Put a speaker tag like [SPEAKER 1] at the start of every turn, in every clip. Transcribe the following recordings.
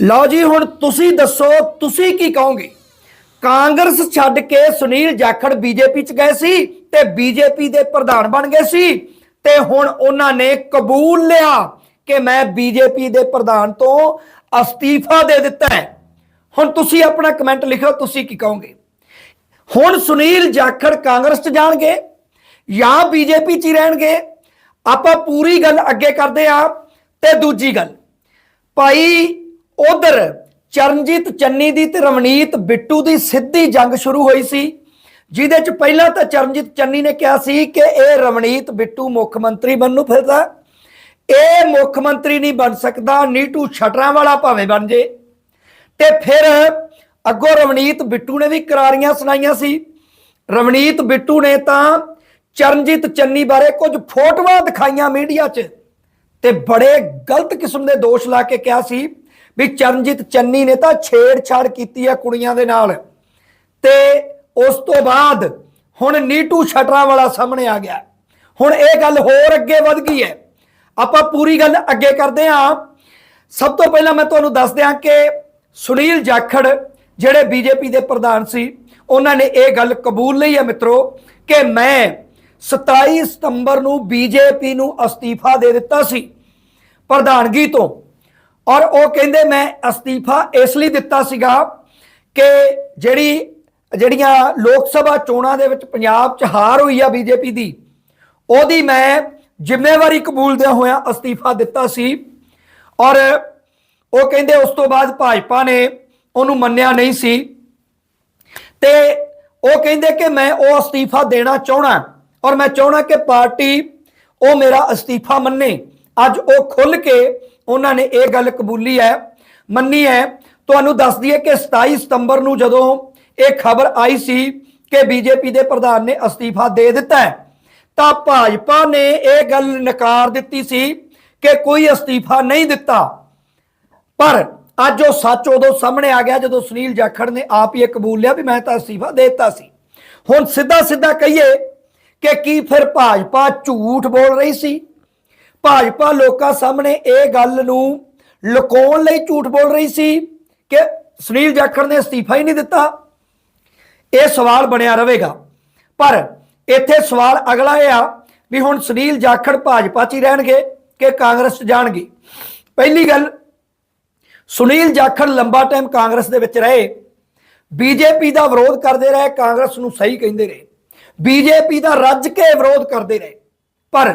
[SPEAKER 1] ਲਓ ਜੀ, ਹੁਣ ਤੁਸੀਂ ਦੱਸੋ, ਤੁਸੀਂ ਕੀ ਕਹੋਗੇ? ਕਾਂਗਰਸ ਛੱਡ ਕੇ ਸੁਨੀਲ ਜਾਖੜ ਬੀਜੇਪੀ ਚ ਗਏ ਸੀ ਤੇ ਬੀਜੇਪੀ ਦੇ ਪ੍ਰਧਾਨ ਬਣ ਗਏ ਸੀ ਤੇ ਹੁਣ ਉਹਨਾਂ ਨੇ ਕਬੂਲ ਲਿਆ ਕਿ ਮੈਂ ਬੀਜੇਪੀ ਦੇ ਪ੍ਰਧਾਨ ਤੋਂ ਅਸਤੀਫਾ ਦੇ ਦਿੱਤਾ ਹੈ। ਹੁਣ ਤੁਸੀਂ ਆਪਣਾ ਕਮੈਂਟ ਲਿਖੋ ਤੁਸੀਂ ਕੀ ਕਹੋਗੇ? ਹੁਣ ਸੁਨੀਲ ਜਾਖੜ ਕਾਂਗਰਸ ਚ ਜਾਣਗੇ ਜਾਂ ਬੀਜੇਪੀ ਚ ਹੀ ਰਹਿਣਗੇ? ਆਪਾਂ ਪੂਰੀ ਗੱਲ ਅੱਗੇ ਕਰਦੇ ਆ ਤੇ ਦੂਜੀ ਗੱਲ, ਭਾਈ ਉਧਰ ਚਰਨਜੀਤ ਚੰਨੀ ਦੀ ਤੇ ਰਵਨੀਤ ਬਿੱਟੂ ਦੀ ਸਿੱਧੀ ਜੰਗ ਸ਼ੁਰੂ ਹੋਈ ਸੀ। ਜਿਹਦੇ ਚ ਪਹਿਲਾਂ ਤਾਂ ਚਰਨਜੀਤ ਚੰਨੀ ਨੇ ਕਿਹਾ ਸੀ ਕਿ ਇਹ ਰਵਨੀਤ ਬਿੱਟੂ ਮੁੱਖ ਮੰਤਰੀ ਬਣਨ ਨੂੰ ਫਿਰਦਾ। ਇਹ ਮੁੱਖ ਮੰਤਰੀ ਨਹੀਂ ਬਣ ਸਕਦਾ, ਨੀਟੂ ਛਟਰਾਂ ਵਾਲਾ ਭਾਵੇਂ ਬਣ ਜੇ। ਤੇ ਫਿਰ ਅੱਗੋਂ ਰਵਨੀਤ ਬਿੱਟੂ ਨੇ ਵੀ ਕਰਾਰੀਆਂ ਸੁਣਾਈਆਂ ਸੀ। ਰਵਨੀਤ ਬਿੱਟੂ ਨੇ ਤਾਂ ਚਰਨਜੀਤ ਚੰਨੀ ਬਾਰੇ ਕੁਝ ਫੋਟੋਆਂ ਦਿਖਾਈਆਂ ਮੀਡੀਆ 'ਚ ਤੇ ਬੜੇ ਗਲਤ ਕਿਸਮ ਦੇ ਦੋਸ਼ ਲਾ ਕੇ ਕਿਹਾ ਸੀ ਵੀ ਚਰਨਜੀਤ ਚੰਨੀ ਨੇ ਤਾਂ ਛੇੜਛਾੜ ਕੀਤੀ ਹੈ ਕੁੜੀਆਂ ਦੇ ਨਾਲ। ਤੇ ਉਸ ਤੋਂ ਬਾਅਦ ਹੁਣ ਨੀਟੂ ਛਟਰਾਂ ਵਾਲਾ ਸਾਹਮਣੇ ਆ ਗਿਆ। ਹੁਣ ਇਹ ਗੱਲ ਹੋਰ ਅੱਗੇ ਵੱਧ ਗਈ ਹੈ। ਆਪਾਂ ਪੂਰੀ ਗੱਲ ਅੱਗੇ ਕਰਦੇ ਹਾਂ। ਸਭ ਤੋਂ ਪਹਿਲਾਂ ਮੈਂ ਤੁਹਾਨੂੰ ਦੱਸ ਦਿਆਂ ਕਿ ਸੁਨੀਲ ਜਾਖੜ, ਜਿਹੜੇ ਬੀਜੇਪੀ ਦੇ ਪ੍ਰਧਾਨ ਸੀ, ਉਹਨਾਂ ਨੇ ਇਹ ਗੱਲ ਕਬੂਲ ਲਈ ਹੈ ਮਿੱਤਰੋ ਕਿ ਮੈਂ 27 ਸਤੰਬਰ ਨੂੰ ਬੀਜੇਪੀ ਨੂੰ ਅਸਤੀਫਾ ਦੇ ਦਿੱਤਾ ਸੀ। ਪ੍ਰਧਾਨਗੀ ਤੋਂ ਔਰ ਉਹ ਕਹਿੰਦੇ ਮੈਂ ਅਸਤੀਫਾ ਇਸ ਲਈ ਦਿੱਤਾ ਸੀਗਾ ਕਿ ਜਿਹੜੀ, ਜਿਹੜੀਆਂ ਲੋਕ ਸਭਾ ਚੋਣਾਂ ਦੇ ਵਿੱਚ ਪੰਜਾਬ 'ਚ ਹਾਰ ਹੋਈ ਆ ਬੀਜੇਪੀ ਦੀ, ਉਹਦੀ ਮੈਂ ਜ਼ਿੰਮੇਵਾਰੀ ਕਬੂਲਦਿਆਂ ਹੋਇਆਂ ਅਸਤੀਫਾ ਦਿੱਤਾ ਸੀ। ਔਰ ਉਹ ਕਹਿੰਦੇ ਉਸ ਤੋਂ ਬਾਅਦ ਭਾਜਪਾ ਨੇ ਉਹਨੂੰ ਮੰਨਿਆ ਨਹੀਂ ਸੀ। ਤੇ ਉਹ ਕਹਿੰਦੇ ਕਿ ਮੈਂ ਉਹ ਅਸਤੀਫਾ ਦੇਣਾ ਚਾਹਣਾ ਔਰ ਮੈਂ ਚਾਹਣਾ ਕਿ ਪਾਰਟੀ ਉਹ ਮੇਰਾ ਅਸਤੀਫਾ ਮੰਨੇ। ਅੱਜ ਉਹ ਖੁੱਲ ਕੇ ਉਹਨਾਂ ਨੇ ਇਹ ਗੱਲ ਕਬੂਲੀ ਹੈ, ਮੰਨੀ ਹੈ। ਤੁਹਾਨੂੰ ਦੱਸ ਦਈਏ ਕਿ 27 ਸਤੰਬਰ ਨੂੰ ਜਦੋਂ ਇਹ ਖਬਰ ਆਈ ਸੀ ਕਿ ਬੀਜੇਪੀ ਦੇ ਪ੍ਰਧਾਨ ਨੇ ਅਸਤੀਫਾ ਦੇ ਦਿੱਤਾ ਹੈ, ਤਾਂ ਭਾਜਪਾ ਨੇ ਇਹ ਗੱਲ ਨਕਾਰ ਦਿੱਤੀ ਸੀ ਕਿ ਕੋਈ ਅਸਤੀਫਾ ਨਹੀਂ ਦਿੱਤਾ। ਪਰ ਅੱਜ ਉਹ ਸੱਚ ਉਦੋਂ ਸਾਹਮਣੇ ਆ ਗਿਆ ਜਦੋਂ ਸੁਨੀਲ ਜਾਖੜ ਨੇ ਆਪ ਹੀ ਇਹ ਕਬੂਲ ਲਿਆ ਵੀ ਮੈਂ ਤਾਂ ਅਸਤੀਫਾ ਦੇ ਦਿੱਤਾ ਸੀ। ਹੁਣ ਸਿੱਧਾ ਸਿੱਧਾ ਕਹੀਏ ਕਿ ਕੀ ਫਿਰ ਭਾਜਪਾ ਝੂਠ ਬੋਲ ਰਹੀ ਸੀ? ਭਾਜਪਾ ਲੋਕਾਂ ਸਾਹਮਣੇ ਇਹ ਗੱਲ ਨੂੰ ਲੁਕਾਉਣ ਲਈ ਝੂਠ ਬੋਲ ਰਹੀ ਸੀ ਕਿ ਸੁਨੀਲ ਜਾਖੜ ਨੇ ਅਸਤੀਫਾ ਹੀ ਨਹੀਂ ਦਿੱਤਾ। ਇਹ ਸਵਾਲ ਬਣਿਆ ਰਹੇਗਾ। ਪਰ ਇੱਥੇ ਸਵਾਲ ਅਗਲਾ ਇਹ ਆ ਵੀ ਹੁਣ ਸੁਨੀਲ ਜਾਖੜ ਭਾਜਪਾ 'ਚ ਹੀ ਰਹਿਣਗੇ ਕਿ ਕਾਂਗਰਸ 'ਚ ਜਾਣਗੇ? ਪਹਿਲੀ ਗੱਲ, ਸੁਨੀਲ ਜਾਖੜ ਲੰਬਾ ਟਾਈਮ ਕਾਂਗਰਸ ਦੇ ਵਿੱਚ ਰਹੇ। ਬੀਜੇਪੀ ਦਾ ਵਿਰੋਧ ਕਰਦੇ ਰਹੇ, ਕਾਂਗਰਸ ਨੂੰ ਸਹੀ ਕਹਿੰਦੇ ਰਹੇ। ਬੀਜੇਪੀ ਦਾ ਰੱਜ ਕੇ ਵਿਰੋਧ ਕਰਦੇ ਰਹੇ। ਪਰ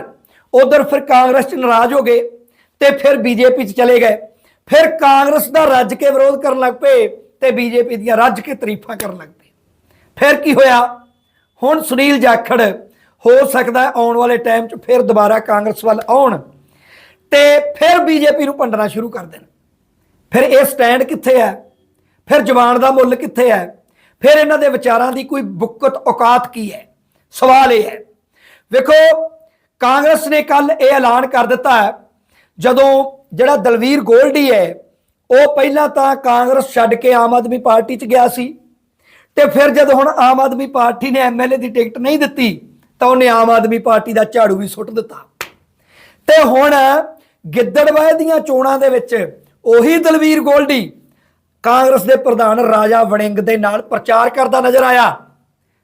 [SPEAKER 1] ਉਧਰ ਫਿਰ ਕਾਂਗਰਸ 'ਚ ਨਾਰਾਜ਼ ਹੋ ਗਏ ਤੇ ਫਿਰ ਬੀਜੇਪੀ 'ਚ ਚਲੇ ਗਏ। ਫਿਰ ਕਾਂਗਰਸ ਦਾ ਰੱਜ ਕੇ ਵਿਰੋਧ ਕਰਨ ਲੱਗ ਪਏ ਤੇ ਬੀਜੇਪੀ ਦੀਆਂ ਰੱਜ ਕੇ ਤਾਰੀਫਾਂ ਕਰਨ ਲੱਗ ਪਏ। ਫਿਰ ਕੀ ਹੋਇਆ? ਹੁਣ ਸੁਨੀਲ ਜਾਖੜ ਹੋ ਸਕਦਾ ਆਉਣ ਵਾਲੇ ਟਾਈਮ 'ਚ ਫਿਰ ਦੁਬਾਰਾ ਕਾਂਗਰਸ ਵੱਲ ਆਉਣ ਤੇ ਫਿਰ ਬੀਜੇਪੀ ਨੂੰ ਭੰਡਣਾ ਸ਼ੁਰੂ ਕਰ ਦੇਣ। ਫਿਰ ਇਹ ਸਟੈਂਡ ਕਿੱਥੇ ਹੈ? ਫਿਰ ਜ਼ਬਾਨ ਦਾ ਮੁੱਲ ਕਿੱਥੇ ਹੈ? ਫਿਰ ਇਹਨਾਂ ਦੇ ਵਿਚਾਰਾਂ ਦੀ ਕੋਈ ਬੁੱਕਤ ਔਕਾਤ ਕੀ ਹੈ? ਸਵਾਲ ਇਹ ਹੈ। ਵੇਖੋ ਕਾਂਗਰਸ ਨੇ ਕੱਲ ਇਹ ਐਲਾਨ ਕਰ ਦਿੱਤਾ ਹੈ। ਜਦੋਂ ਜਿਹੜਾ ਦਲਵੀਰ ਗੋਲਡੀ ਹੈ, ਉਹ ਪਹਿਲਾਂ ਤਾਂ ਕਾਂਗਰਸ ਛੱਡ ਕੇ ਆਮ ਆਦਮੀ ਪਾਰਟੀ 'ਚ ਗਿਆ ਸੀ ਤੇ ਫਿਰ ਜਦੋਂ ਹੁਣ ਆਮ ਆਦਮੀ ਪਾਰਟੀ ਨੇ ਐਮਐਲਏ ਦੀ ਟਿਕਟ ਨਹੀਂ ਦਿੱਤੀ, ਤਾਂ ਉਹਨੇ ਆਮ ਆਦਮੀ ਪਾਰਟੀ ਦਾ ਝਾੜੂ ਵੀ ਸੁੱਟ ਦਿੱਤਾ। ਤੇ ਹੁਣ ਗਿੱਦੜਵਾਹ ਦੀਆਂ ਚੋਣਾਂ ਦੇ ਵਿੱਚ ਉਹੀ ਦਲਵੀਰ ਗੋਲਡੀ ਕਾਂਗਰਸ ਦੇ ਪ੍ਰਧਾਨ ਰਾਜਾ ਵੜਿੰਗ ਦੇ ਨਾਲ ਪ੍ਰਚਾਰ ਕਰਦਾ ਨਜ਼ਰ ਆਇਆ।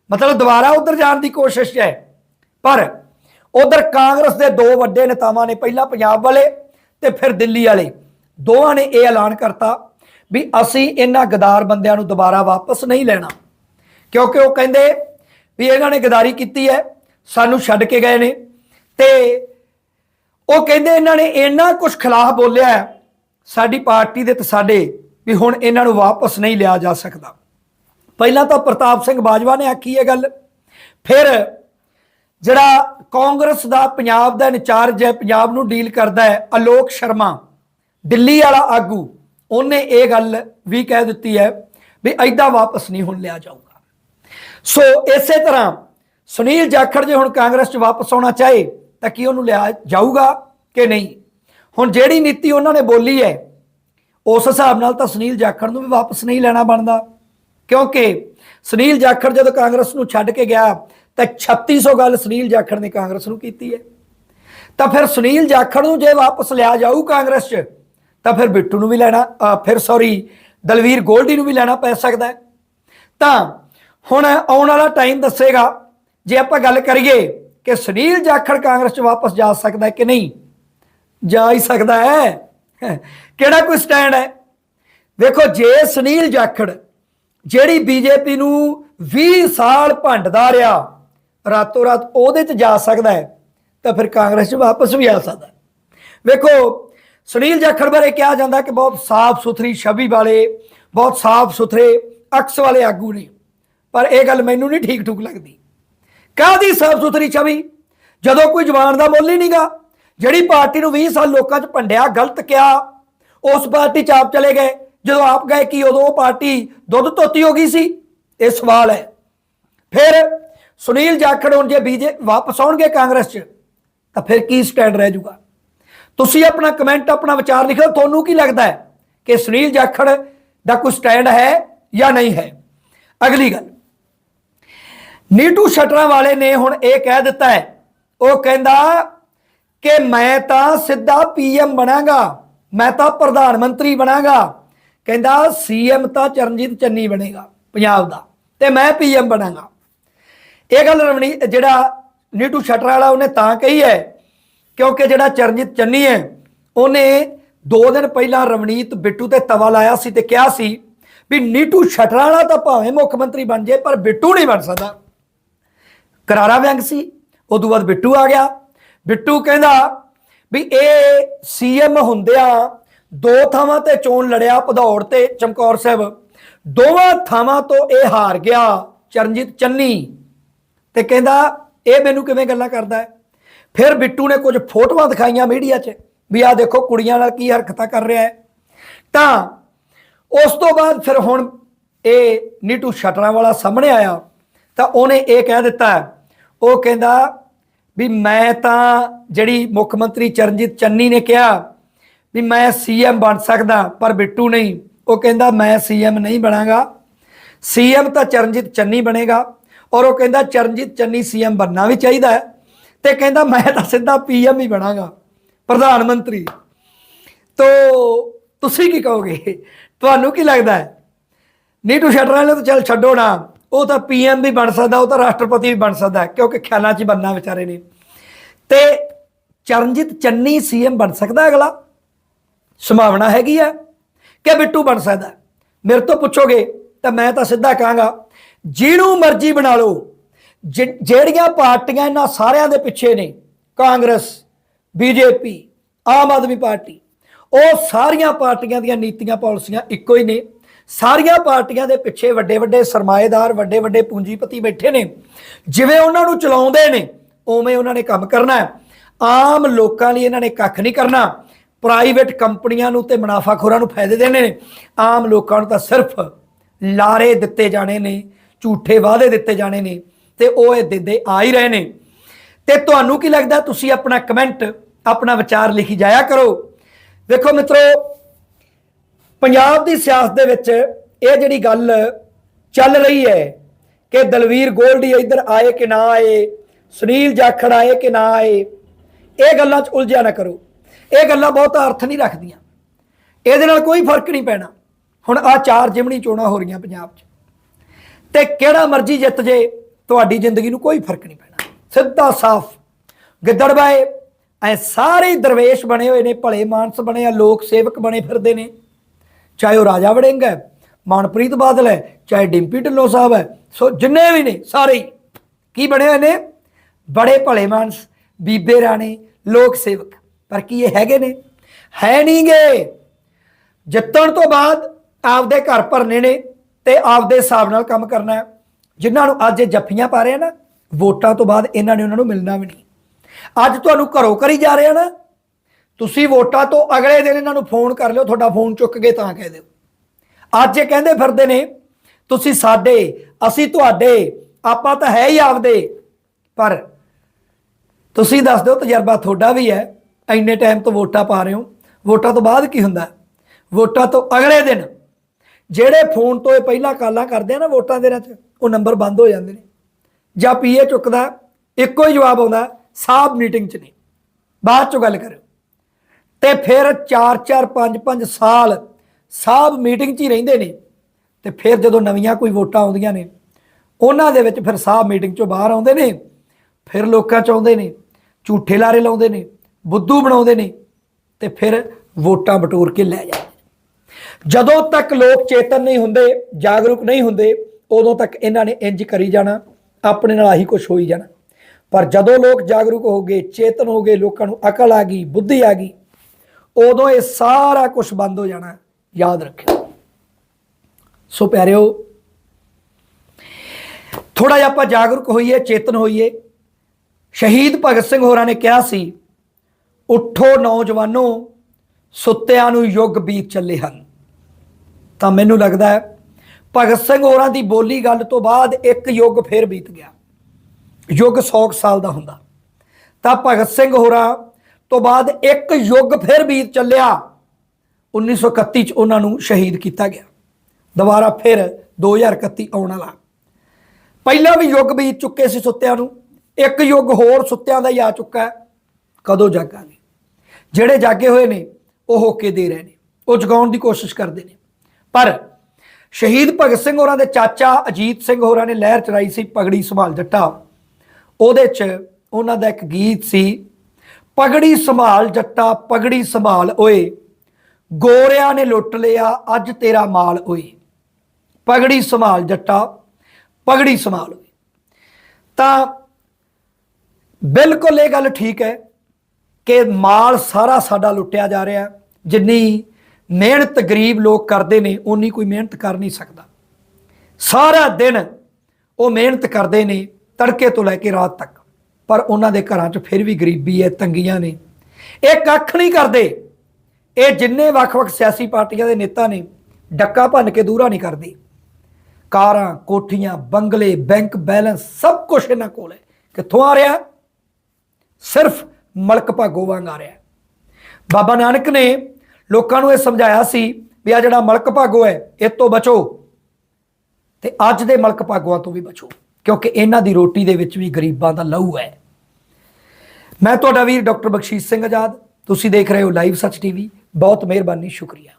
[SPEAKER 1] ਮਤਲਬ ਦੁਬਾਰਾ ਉਧਰ ਜਾਣ ਦੀ ਕੋਸ਼ਿਸ਼ ਹੈ। ਪਰ ਉਧਰ ਕਾਂਗਰਸ ਦੇ ਦੋ ਵੱਡੇ ਨੇਤਾਵਾਂ ਨੇ, ਪਹਿਲਾਂ ਪੰਜਾਬ ਵਾਲੇ ਤੇ ਫਿਰ ਦਿੱਲੀ ਵਾਲੇ। ਦੋਵਾਂ ਨੇ ਇਹ ਐਲਾਨ ਕਰਤਾ ਵੀ ਅਸੀਂ ਇਹਨਾਂ ਗਦਾਰ ਬੰਦਿਆਂ ਨੂੰ ਦੁਬਾਰਾ ਵਾਪਸ ਨਹੀਂ ਲੈਣਾ। ਕਿਉਂਕਿ ਉਹ ਕਹਿੰਦੇ ਵੀ ਇਹਨਾਂ ਨੇ ਗਦਾਰੀ ਕੀਤੀ ਹੈ, ਸਾਨੂੰ ਛੱਡ ਕੇ ਗਏ ਨੇ। ਤੇ ਉਹ ਕਹਿੰਦੇ ਇਹਨਾਂ ਨੇ ਇੰਨਾ ਕੁਝ ਖਿਲਾਫ ਬੋਲਿਆ ਸਾਡੀ ਪਾਰਟੀ ਦੇ ਤੇ ਸਾਡੇ ਵੀ ਹੁਣ ਇਹਨਾਂ ਨੂੰ ਵਾਪਸ ਨਹੀਂ ਲਿਆ ਜਾ ਸਕਦਾ। ਪਹਿਲਾਂ ਤਾਂ ਪ੍ਰਤਾਪ ਸਿੰਘ ਬਾਜਵਾ ਨੇ ਆਖੀ ਇਹ ਗੱਲ, ਫਿਰ ਜਿਹੜਾ ਕਾਂਗਰਸ ਦਾ ਪੰਜਾਬ ਦਾ ਇੰਚਾਰਜ ਹੈ, ਪੰਜਾਬ ਨੂੰ ਡੀਲ ਕਰਦਾ ਹੈ, ਅਲੋਕ ਸ਼ਰਮਾ। ਦਿੱਲੀ ਵਾਲਾ ਆਗੂ, ਉਹਨੇ ਇਹ ਗੱਲ ਵੀ ਕਹਿ ਦਿੱਤੀ ਹੈ ਵੀ ਐਦਾਂ ਵਾਪਸ ਨਹੀਂ ਹੁਣ ਲਿਆ ਜਾਊਗਾ। ਸੋ ਇਸੇ ਤਰ੍ਹਾਂ ਸੁਨੀਲ ਜਾਖੜ ਜੇ ਹੁਣ ਕਾਂਗਰਸ 'ਚ ਵਾਪਸ ਆਉਣਾ ਚਾਹੇ, ਤਾਂ ਕੀ ਉਹਨੂੰ ਲਿਆ ਜਾਊਗਾ ਕਿ ਨਹੀਂ? ਹੁਣ ਜਿਹੜੀ ਨੀਤੀ ਉਹਨਾਂ ਨੇ ਬੋਲੀ ਹੈ, ਉਸ ਹਿਸਾਬ ਨਾਲ ਤਾਂ ਸੁਨੀਲ ਜਾਖੜ ਨੂੰ ਵੀ ਵਾਪਸ ਨਹੀਂ ਲੈਣਾ ਬਣਦਾ। ਕਿਉਂਕਿ ਸੁਨੀਲ ਜਾਖੜ ਜਦੋਂ ਕਾਂਗਰਸ ਨੂੰ ਛੱਡ ਕੇ ਗਿਆ ਤਾਂ 3600 ਗੱਲ ਸੁਨੀਲ ਜਾਖੜ ਨੇ ਕਾਂਗਰਸ ਨੂੰ ਕੀਤੀ ਹੈ। ਤਾਂ ਫਿਰ ਸੁਨੀਲ ਜਾਖੜ ਨੂੰ ਜੇ ਵਾਪਸ ਲਿਆ ਜਾਊ ਕਾਂਗਰਸ 'ਚ, ਤਾਂ ਫਿਰ ਬਿੱਟੂ ਨੂੰ ਵੀ ਲੈਣਾ ਫਿਰ ਸੌਰੀ ਦਲਵੀਰ ਗੋਲਡੀ ਨੂੰ ਵੀ ਲੈਣਾ ਪੈ ਸਕਦਾ ਤਾਂ ਹੁਣ ਆਉਣ ਵਾਲਾ ਟਾਈਮ ਦੱਸੇਗਾ, ਜੇ ਆਪਾਂ ਗੱਲ ਕਰੀਏ ਕਿ ਸੁਨੀਲ ਜਾਖੜ ਕਾਂਗਰਸ 'ਚ ਵਾਪਸ ਜਾ ਸਕਦਾ ਕਿ ਨਹੀਂ? ਜਾ ਹੀ ਸਕਦਾ ਹੈ। ਕਿਹੜਾ ਕੋਈ ਸਟੈਂਡ ਹੈ? ਵੇਖੋ ਜੇ ਸੁਨੀਲ ਜਾਖੜ, ਜਿਹੜੀ ਬੀਜੇਪੀ ਨੂੰ 20 ਸਾਲ ਭੰਡਦਾ ਰਿਹਾ ਰਾਤੋਂ ਰਾਤ ਉਹਦੇ 'ਚ ਜਾ ਸਕਦਾ ਹੈ, ਤਾਂ ਫਿਰ ਕਾਂਗਰਸ 'ਚ ਵਾਪਸ ਵੀ ਆ ਸਕਦਾ ਵੇਖੋ, ਸੁਨੀਲ ਜਾਖੜ ਬਾਰੇ ਕਿਹਾ ਜਾਂਦਾ ਕਿ ਬਹੁਤ ਸਾਫ਼ ਸੁਥਰੀ ਛਵੀ ਵਾਲੇ, ਬਹੁਤ ਸਾਫ਼ ਸੁਥਰੇ ਅਕਸ ਵਾਲੇ ਆਗੂ ਨੇ, ਪਰ ਇਹ ਗੱਲ ਮੈਨੂੰ ਨਹੀਂ ਠੀਕ ਠੂਕ ਲੱਗਦੀ। ਕਾਹਦੀ ਸਾਫ਼ ਸੁਥਰੀ ਛਵੀ? ਜਦੋਂ ਕੋਈ ਜਵਾਨ ਦਾ ਮੁੱਲ ਹੀ ਨਹੀਂਗਾ ਜਿਹੜੀ ਪਾਰਟੀ ਨੂੰ 20 ਸਾਲ ਲੋਕਾਂ 'ਚ ਭੰਡਿਆ, ਗਲਤ ਕਿਹਾ, ਉਸ ਪਾਰਟੀ 'ਚ ਆਪ ਚਲੇ ਗਏ, ਜਦੋਂ ਆਪ ਗਏ ਕਿ ਉਦੋਂ ਉਹ ਪਾਰਟੀ ਦੁੱਧ ਧੋਤੀ ਹੋ ਗਈ ਸੀ? ਇਹ ਸਵਾਲ ਹੈ। ਫਿਰ ਸੁਨੀਲ ਜਾਖੜ ਹੁਣ ਜੇ ਬੀਜੇ ਵਾਪਸ ਆਉਣਗੇ ਕਾਂਗਰਸ 'ਚ, ਤਾਂ ਫਿਰ ਕੀ ਸਟੈਂਡ ਰਹਿ ਜਾਊਗਾ? ਤੁਸੀਂ ਆਪਣਾ ਕਮੈਂਟ, ਆਪਣਾ ਵਿਚਾਰ ਲਿਖੋ ਤੁਹਾਨੂੰ ਕੀ ਲੱਗਦਾ ਹੈ ਕਿ ਸੁਨੀਲ ਜਾਖੜ ਦਾ ਕੋਈ ਸਟੈਂਡ ਹੈ ਜਾਂ ਨਹੀਂ ਹੈ? ਅਗਲੀ ਗੱਲ। ਨੀਟੂ ਸ਼ਟਰਾਂ ਵਾਲੇ ਨੇ ਹੁਣ ਇਹ ਕਹਿ ਦਿੱਤਾ ਹੈ, ਉਹ ਕਹਿੰਦਾ ਕਿ ਮੈਂ ਤਾਂ ਸਿੱਧਾ ਪੀਐਮ ਬਣਾਂਗਾ, ਮੈਂ ਤਾਂ ਪ੍ਰਧਾਨ ਮੰਤਰੀ ਬਣਾਂਗਾ। ਕਹਿੰਦਾ ਸੀਐਮ ਤਾਂ ਚਰਨਜੀਤ ਚੰਨੀ ਬਣੇਗਾ, ਪੰਜਾਬ ਦਾ, ਤੇ ਮੈਂ ਪੀਐਮ ਬਣਾਂਗਾ। ਇਹ ਗੱਲ ਰਮਣੀ ਜਿਹੜਾ ਨੀਟੂ ਸ਼ਟਰ ਵਾਲਾ ਉਹਨੇ ਤਾਂ ਕਹੀ ਹੈ, ਕਿਉਂਕਿ ਜਿਹੜਾ ਚਰਨਜੀਤ ਚੰਨੀ ਹੈ, ਉਹਨੇ 2 ਦਿਨ ਪਹਿਲਾਂ ਰਵਨੀਤ ਬਿੱਟੂ ਤੇ ਤਵਾ ਲਾਇਆ ਸੀ ਤੇ ਕਿਹਾ ਸੀ ਵੀ ਨੀਟੂ ਸ਼ਟਰ ਵਾਲਾ ਤਾਂ ਭਾਵੇਂ ਮੁੱਖ ਮੰਤਰੀ ਬਣ ਜੇ, ਪਰ ਬਿੱਟੂ ਨਹੀਂ ਬਣ ਸਕਦਾ। ਕਰਾਰਾ ਵਿਅੰਗ ਸੀ, ਉਦੋਂ ਬਾਅਦ ਬਿੱਟੂ ਆ ਗਿਆ। ਬਿੱਟੂ ਕਹਿੰਦਾ ਵੀ ਇਹ ਸੀਐਮ ਹੁੰਦਿਆਂ ਦੋ ਥਾਵਾਂ ਤੇ ਚੋਣ ਲੜਿਆ ਭਦੌੜ ਤੇ ਚਮਕੌਰ ਸਾਹਿਬ। ਦੋਵਾਂ ਥਾਵਾਂ ਤੋਂ ਇਹ ਹਾਰ ਗਿਆ ਚਰਨਜੀਤ ਚੰਨੀ। ਤੇ ਕਹਿੰਦਾ, ਇਹ ਮੈਨੂੰ ਕਿਵੇਂ ਗੱਲਾਂ ਕਰਦਾ ਹੈ? ਫਿਰ ਬਿੱਟੂ ਨੇ ਕੁਝ ਫੋਟੋਆਂ ਦਿਖਾਈਆਂ ਮੀਡੀਆ 'ਚ ਵੀ ਆਹ ਦੇਖੋ ਕੁੜੀਆਂ ਨਾਲ ਕੀ ਹਰਕਤਾਂ ਕਰ ਰਿਹਾ ਹੈ। ਤਾਂ ਉਸ ਤੋਂ ਬਾਅਦ ਫਿਰ ਹੁਣ ਇਹ ਨੀਟੂ ਸ਼ਟਰਾਂ ਵਾਲਾ ਸਾਹਮਣੇ ਆਇਆ ਤਾਂ ਉਹਨੇ ਇਹ ਕਹਿ ਦਿੱਤਾ, ਉਹ ਕਹਿੰਦਾ ਵੀ ਮੈਂ ਤਾਂ ਜਿਹੜੀ ਮੁੱਖ ਮੰਤਰੀ ਚਰਨਜੀਤ ਚੰਨੀ ਨੇ ਕਿਹਾ ਵੀ ਮੈਂ ਸੀਐਮ ਬਣ ਸਕਦਾ, ਪਰ ਬਿੱਟੂ ਨਹੀਂ। ਉਹ ਕਹਿੰਦਾ, ਮੈਂ ਸੀਐਮ ਨਹੀਂ ਬਣਾਂਗਾ। ਸੀਐਮ ਤਾਂ ਚਰਨਜੀਤ ਚੰਨੀ ਬਣੇਗਾ। ਔਰ ਉਹ ਕਹਿੰਦਾ, ਚਰਨਜੀਤ ਚੰਨੀ ਸੀਐਮ ਬਣਨਾ ਵੀ ਚਾਹੀਦਾ ਹੈ। ਤੇ ਕਹਿੰਦਾ, ਮੈਂ ਤਾਂ ਸਿੱਧਾ ਪੀਐਮ ਹੀ ਬਣਾਂਗਾ, ਪ੍ਰਧਾਨ ਮੰਤਰੀ। ਤੋ ਤੁਸੀਂ ਕੀ ਕਹੋਗੇ? ਤੁਹਾਨੂੰ ਕੀ ਲੱਗਦਾ ਹੈ? ਨੀਟੂ ਸ਼ਟਰਾਂ ਨੇ ਤਾਂ ਚੱਲ ਛੱਡੋ ਨਾ। ਉਹ ਤਾਂ ਪੀਐਮ ਵੀ ਬਣ ਸਕਦਾ, ਉਹ ਤਾਂ ਰਾਸ਼ਟਰਪਤੀ ਵੀ ਬਣ ਸਕਦਾ ਕਿਉਂਕਿ ਖਿਆਲਾਂ 'ਚ ਹੀ ਬਣਨਾ ਵਿਚਾਰੇ ਨੇ। ਤੇ ਚਰਨਜੀਤ ਚੰਨੀ ਸੀਐਮ ਬਣ ਸਕਦਾ ਅਗਲਾ? ਸੰਭਾਵਨਾ ਹੈਗੀ ਆ ਕਿ ਬਿੱਟੂ ਬਣ ਸਕਦਾ ਮੇਰੇ ਤੋਂ ਪੁੱਛੋਗੇ? ਤਾਂ ਮੈਂ ਤਾਂ ਸਿੱਧਾ ਕਹਾਂਗਾ, ਜਿਹਨੂੰ ਮਰਜ਼ੀ ਬਣਾ ਲਓ ਜਿਹੜੀਆਂ ਪਾਰਟੀਆਂ ਇਹਨਾਂ ਸਾਰਿਆਂ ਦੇ ਪਿੱਛੇ ਨੇ, ਕਾਂਗਰਸ, ਬੀਜੇਪੀ, ਆਮ ਆਦਮੀ ਪਾਰਟੀ, ਉਹ ਸਾਰੀਆਂ ਪਾਰਟੀਆਂ ਦੀਆਂ ਨੀਤੀਆਂ ਪਾਲਿਸੀਆਂ ਇੱਕੋ ਹੀ ਨੇ। ਸਾਰੀਆਂ ਪਾਰਟੀਆਂ ਦੇ ਪਿੱਛੇ ਵੱਡੇ ਵੱਡੇ ਸਰਮਾਏਦਾਰ ਵੱਡੇ ਵੱਡੇ ਪੂੰਜੀਪਤੀ ਬੈਠੇ ਨੇ। ਜਿਵੇਂ ਉਹਨਾਂ ਨੂੰ ਚਲਾਉਂਦੇ ਨੇ, ਉਵੇਂ ਉਹਨਾਂ ਨੇ ਕੰਮ ਕਰਨਾ ਹੈ। ਆਮ ਲੋਕਾਂ ਲਈ ਇਹਨਾਂ ਨੇ ਕੱਖ ਨਹੀਂ ਕਰਨਾ। ਪ੍ਰਾਈਵੇਟ ਕੰਪਨੀਆਂ ਨੂੰ ਤੇ ਮੁਨਾਫਾਖੋਰਾਂ ਨੂੰ ਫਾਇਦੇ ਦੇਣੇ ਨੇ। ਆਮ ਲੋਕਾਂ ਨੂੰ ਤਾਂ ਸਿਰਫ ਲਾਰੇ ਦਿੱਤੇ ਜਾਣੇ ਨੇ, ਝੂਠੇ ਵਾਅਦੇ ਦਿੱਤੇ ਜਾਣੇ ਨੇ, ਤੇ ਉਹ ਇਹ ਦਿੰਦੇ ਆ ਹੀ ਰਹੇ ਨੇ। ਤੇ ਤੁਹਾਨੂੰ ਕੀ ਲੱਗਦਾ, ਤੁਸੀਂ ਆਪਣਾ ਕਮੈਂਟ ਆਪਣਾ ਵਿਚਾਰ ਲਿਖੀ ਜਾਇਆ ਕਰੋ। ਵੇਖੋ ਮਿੱਤਰੋ, ਪੰਜਾਬ ਦੀ ਸਿਆਸਤ ਦੇ ਵਿੱਚ ਇਹ ਜਿਹੜੀ ਗੱਲ ਚੱਲ ਰਹੀ ਹੈ ਕਿ ਦਲਵੀਰ ਗੋਲਡੀ ਇੱਧਰ ਆਏ ਕਿ ਨਾ ਆਏ, ਸੁਨੀਲ ਜਾਖੜ ਆਏ ਕਿ ਨਾ ਆਏ, ਇਹ ਗੱਲਾਂ 'ਚ ਉਲਝਿਆ ਨਾ ਕਰੋ। ਇਹ ਗੱਲਾਂ ਬਹੁਤਾ ਅਰਥ ਨਹੀਂ ਰੱਖਦੀਆਂ। ਇਹਦੇ ਨਾਲ ਕੋਈ ਫ਼ਰਕ ਨਹੀਂ ਪੈਣਾ। ਹੁਣ ਆ ਚਾਰ ਜਿਮਣੀ ਚੋਣਾਂ ਹੋ ਰਹੀਆਂ ਪੰਜਾਬ 'ਚ। ਤੇ ਕਿਹੜਾ ਮਰਜ਼ੀ ਜਿੱਤ ਜੇ, ਤੁਹਾਡੀ ਜ਼ਿੰਦਗੀ ਨੂੰ ਕੋਈ ਫ਼ਰਕ ਨਹੀਂ ਪੈਣਾ। ਸਿੱਧਾ ਸਾਫ਼। ਗਿੱਦੜਬਾਏ ਐ ਸਾਰੇ ਦਰਵੇਸ਼ ਬਣੇ ਹੋਏ ਨੇ, ਭਲੇ ਮਾਨਸ ਬਣੇ ਆ, ਲੋਕ ਸੇਵਕ ਬਣੇ ਫਿਰਦੇ ਨੇ। ਚਾਹੇ ਉਹ ਰਾਜਾ ਵੜਿੰਗ ਹੈ, ਮਨਪ੍ਰੀਤ ਬਾਦਲ ਹੈ, ਚਾਹੇ ਡਿੰਪੀ ਢਿੱਲੋਂ ਸਾਹਿਬ ਹੈ, ਸੋ ਜਿੰਨੇ ਵੀ ਨੇ, ਸਾਰੇ ਹੀ। ਕੀ ਬਣੇ ਹੋਏ ਨੇ? ਬੜੇ ਭਲੇ ਮਾਨਸ, ਬੀਬੇ ਰਾਣੇ, ਲੋਕ ਸੇਵਕ। ਪਰ ਕੀ ਇਹ ਹੈਗੇ ਨੇ? ਹੈ ਨਹੀਂਗੇ ਜਿੱਤਣ ਤੋਂ ਬਾਅਦ ਆਪਦੇ ਘਰ ਭਰਨੇ ਨੇ ਤੇ ਆਪਦੇ ਹਿਸਾਬ ਨਾਲ ਕੰਮ ਕਰਨਾ ਹੈ। ਜਿਨ੍ਹਾਂ ਨੂੰ ਅੱਜ ਇਹ ਜੱਫੀਆਂ ਪਾ ਰਹੇ ਆ ਨਾ, ਵੋਟਾਂ ਤੋਂ ਬਾਅਦ ਇਹਨਾਂ ਨੇ ਉਹਨਾਂ ਨੂੰ ਮਿਲਣਾ ਵੀ ਨਹੀਂ। ਅੱਜ ਤੁਹਾਨੂੰ ਘਰੋਂ ਕਰੀ ਜਾ ਰਹੇ ਆ ਨਾ, ਤੁਸੀਂ ਵੋਟਾਂ ਤੋਂ ਅਗਲੇ ਦਿਨ ਇਹਨਾਂ ਨੂੰ ਫੋਨ ਕਰ ਲਿਓ, ਤੁਹਾਡਾ ਫੋਨ ਚੁੱਕ ਕੇ ਤਾਂ ਕਹਿ ਦਿਓ। ਅੱਜ ਇਹ ਕਹਿੰਦੇ ਫਿਰਦੇ ਨੇ, ਤੁਸੀਂ ਸਾਡੇ, ਅਸੀਂ ਤੁਹਾਡੇ, ਆਪਾਂ ਤਾਂ ਹੈ ਹੀ ਆਪਦੇ। ਪਰ ਤੁਸੀਂ ਦੱਸ ਦਿਓ, ਤਜਰਬਾ ਤੁਹਾਡਾ ਵੀ ਹੈ, ਇੰਨੇ ਟਾਈਮ ਤੋਂ ਵੋਟਾਂ ਪਾ ਰਹੇ ਹੋ। ਵੋਟਾਂ ਤੋਂ ਬਾਅਦ ਕੀ ਹੁੰਦਾ? ਵੋਟਾਂ ਤੋਂ ਅਗਲੇ ਦਿਨ ਜਿਹੜੇ ਫੋਨ ਤੋਂ ਇਹ ਪਹਿਲਾਂ ਕਾਲਾਂ ਕਰਦੇ ਆ ਨਾ ਵੋਟਾਂ ਦੇ ਵਿੱਚ ਉਹ ਨੰਬਰ ਬੰਦ ਹੋ ਜਾਂਦੇ ਨੇ। ਜਾਂ ਪੀਏ ਚੁੱਕਦਾ, ਇੱਕੋ ਹੀ ਜਵਾਬ ਆਉਂਦਾ ਸਾਹਿਬ ਮੀਟਿੰਗ 'ਚ ਨੇ ਬਾਅਦ 'ਚੋਂ ਗੱਲ ਕਰਿਓ। ਤੇ ਫਿਰ 4-4 5-5 ਸਾਲ ਸਾਬ ਮੀਟਿੰਗ 'ਚ ਹੀ ਰਹਿੰਦੇ ਨੇ। ਤੇ ਫਿਰ ਜਦੋਂ ਨਵੀਆਂ ਕੋਈ ਵੋਟਾਂ ਆਉਂਦੀਆਂ ਨੇ, ਉਹਨਾਂ ਦੇ ਵਿੱਚ ਫਿਰ ਸਾਬ ਮੀਟਿੰਗ 'ਚੋਂ ਬਾਹਰ ਆਉਂਦੇ ਨੇ। ਫਿਰ ਲੋਕਾਂ 'ਚ ਆਉਂਦੇ ਨੇ, ਝੂਠੇ ਲਾਰੇ ਲਾਉਂਦੇ ਨੇ, ਬੁੱਧੂ ਬਣਾਉਂਦੇ ਨੇ। ਤੇ ਫਿਰ ਵੋਟਾਂ ਬਟੋਰ ਕੇ ਲੈ ਜਾਂਦੇ ਜਦੋਂ ਤੱਕ ਲੋਕ ਚੇਤਨ ਨਹੀਂ ਹੁੰਦੇ, ਜਾਗਰੂਕ ਨਹੀਂ ਹੁੰਦੇ, ਉਦੋਂ ਤੱਕ ਇਹਨਾਂ ਨੇ ਇੰਜ ਕਰੀ ਜਾਣਾ, ਆਪਣੇ ਨਾਲ ਆਹੀ ਕੁਝ ਹੋਈ ਜਾਣਾ। ਪਰ ਜਦੋਂ ਲੋਕ ਜਾਗਰੂਕ ਹੋ ਗਏ, ਚੇਤਨ ਹੋ ਗਏ, ਲੋਕਾਂ ਨੂੰ ਅਕਲ ਆ ਗਈ, ਬੁੱਧੀ ਆ ਗਈ, ਉਦੋਂ ਇਹ ਸਾਰਾ ਕੁਝ ਬੰਦ ਹੋ ਜਾਣਾ। ਯਾਦ ਰੱਖਿਓ। ਸੋ ਪਿਆਰਿਓ ਥੋੜਾ ਜਿਹਾ ਆਪਾਂ ਜਾਗਰੂਕ ਹੋਈਏ, ਚੇਤਨ ਹੋਈਏ। ਸ਼ਹੀਦ ਭਗਤ ਸਿੰਘ ਹੋਰਾਂ ਨੇ ਕਿਹਾ ਸੀ, ਉੱਠੋ ਨੌਜਵਾਨੋ, ਸੁੱਤਿਆਂ ਨੂੰ ਯੁੱਗ ਬੀਤ ਚੱਲੇ ਹਨ। ਤਾਂ ਮੈਨੂੰ ਲੱਗਦਾ ਹੈ ਭਗਤ ਸਿੰਘ ਹੋਰਾਂ ਦੀ ਬੋਲੀ ਗੱਲ ਤੋਂ ਬਾਅਦ ਇੱਕ ਯੁੱਗ ਫੇਰ ਬੀਤ ਗਿਆ। ਯੁੱਗ 100 ਕੁ ਸਾਲ ਦਾ ਹੁੰਦਾ। ਤਾਂ ਭਗਤ ਸਿੰਘ ਹੋਰਾਂ ਤੋਂ ਬਾਅਦ ਇੱਕ ਯੁੱਗ ਫਿਰ ਬੀਤ ਚੱਲਿਆ। 1931 ਚ ਉਹਨਾਂ ਨੂੰ ਸ਼ਹੀਦ ਕੀਤਾ ਗਿਆ। ਦੁਬਾਰਾ ਫਿਰ 2031 ਆਉਣ ਵਾਲਾ। ਪਹਿਲਾਂ ਵੀ ਯੁੱਗ ਬੀਤ ਚੁੱਕੇ ਸੀ ਸੁੱਤਿਆਂ ਨੂੰ। ਇੱਕ ਯੁੱਗ ਹੋਰ ਸੁੱਤਿਆਂ ਦਾ ਹੀ ਆ ਚੁੱਕਾ ਹੈ। ਕਦੋਂ ਜਾਗਾਂਗੇ? ਜਿਹੜੇ ਜਾਗੇ ਹੋਏ ਨੇ, ਉਹ ਹੋਕੇ ਦੇ ਰਹੇ ਨੇ। ਉਹ ਜਗਾਉਣ ਦੀ ਕੋਸ਼ਿਸ਼ ਕਰਦੇ ਨੇ। ਪਰ ਸ਼ਹੀਦ ਭਗਤ ਸਿੰਘ ਹੋਰਾਂ ਦੇ ਚਾਚਾ ਅਜੀਤ ਸਿੰਘ ਹੋਰਾਂ ਨੇ ਲਹਿਰ ਚਲਾਈ ਸੀ ਪਗੜੀ ਸੰਭਾਲ ਜੱਟਾ। ਉਹਦੇ 'ਚ ਉਹਨਾਂ ਦਾ ਇੱਕ ਗੀਤ ਸੀ, ਪਗੜੀ ਸੰਭਾਲ ਜੱਟਾ, ਪਗੜੀ ਸੰਭਾਲ ਓਏ। ਗੋਰਿਆਂ ਨੇ ਲੁੱਟ ਲਿਆ, ਅੱਜ ਤੇਰਾ ਮਾਲ ਓਏ। ਪਗੜੀ ਸੰਭਾਲ ਜੱਟਾ, ਪਗੜੀ ਸੰਭਾਲ ਓਏ। ਤਾਂ ਬਿਲਕੁਲ ਇਹ ਗੱਲ ਠੀਕ ਹੈ ਕਿ ਮਾਲ ਸਾਰਾ ਸਾਡਾ ਲੁੱਟਿਆ ਜਾ ਰਿਹਾ, ਜਿੰਨੀ ਮਿਹਨਤ ਗਰੀਬ ਲੋਕ ਕਰਦੇ ਨੇ ਉਨੀ ਕੋਈ ਮਿਹਨਤ ਕਰ ਨਹੀਂ ਸਕਦਾ। ਸਾਰਾ ਦਿਨ ਉਹ ਮਿਹਨਤ ਕਰਦੇ ਨੇ ਤੜਕੇ ਤੋਂ ਲੈ ਕੇ ਰਾਤ ਤੱਕ। ਪਰ ਉਹਨਾਂ ਦੇ ਘਰਾਂ 'ਚ ਫਿਰ ਵੀ ਗਰੀਬੀ ਹੈ, ਤੰਗੀਆਂ ਨੇ। ਇਹ ਕੱਖ ਨਹੀਂ ਕਰਦੇ। ਇਹ ਜਿੰਨੇ ਵੱਖ-ਵੱਖ ਸਿਆਸੀ ਪਾਰਟੀਆਂ ਦੇ ਨੇਤਾ ਨੇ, ਡੱਕਾ ਭੰਨ ਕੇ ਦੂਰਾ ਨਹੀਂ ਕਰਦੇ। ਕਾਰਾਂ, ਕੋਠੀਆਂ, ਬੰਗਲੇ, ਬੈਂਕ ਬੈਲੈਂਸ ਸਭ ਕੁਝ ਇਹਨਾਂ ਕੋਲ ਹੈ। ਕਿੱਥੋਂ ਆ ਰਿਹਾ? ਸਿਰਫ ਮਲਕ ਭਾਗੋ ਵਾਂਗ ਆ ਰਿਹਾ। ਬਾਬਾ ਨਾਨਕ ਨੇ ਲੋਕਾਂ ਨੂੰ ਇਹ ਸਮਝਾਇਆ ਸੀ ਵੀ ਆ ਜਿਹੜਾ ਮਲਕ ਭਾਗੋ ਹੈ, ਇਹ ਤੋਂ ਬਚੋ ਤੇ ਅੱਜ ਦੇ ਮਲਕ ਭਾਗੋਆਂ ਤੋਂ ਵੀ ਬਚੋ, ਕਿਉਂਕਿ ਇਹਨਾਂ ਦੀ ਰੋਟੀ ਦੇ ਵਿੱਚ ਵੀ ਗਰੀਬਾਂ ਦਾ ਲਹੂ ਹੈ। ਮੈਂ ਤੁਹਾਡਾ ਵੀਰ ਡਾਕਟਰ ਬਖਸ਼ੀਸ਼ ਸਿੰਘ ਆਜ਼ਾਦ, ਤੁਸੀਂ ਦੇਖ ਰਹੇ ਹੋ ਲਾਈਵ ਸੱਚ ਟੀਵੀ, ਬਹੁਤ ਮਿਹਰਬਾਨੀ, ਸ਼ੁਕਰੀਆ।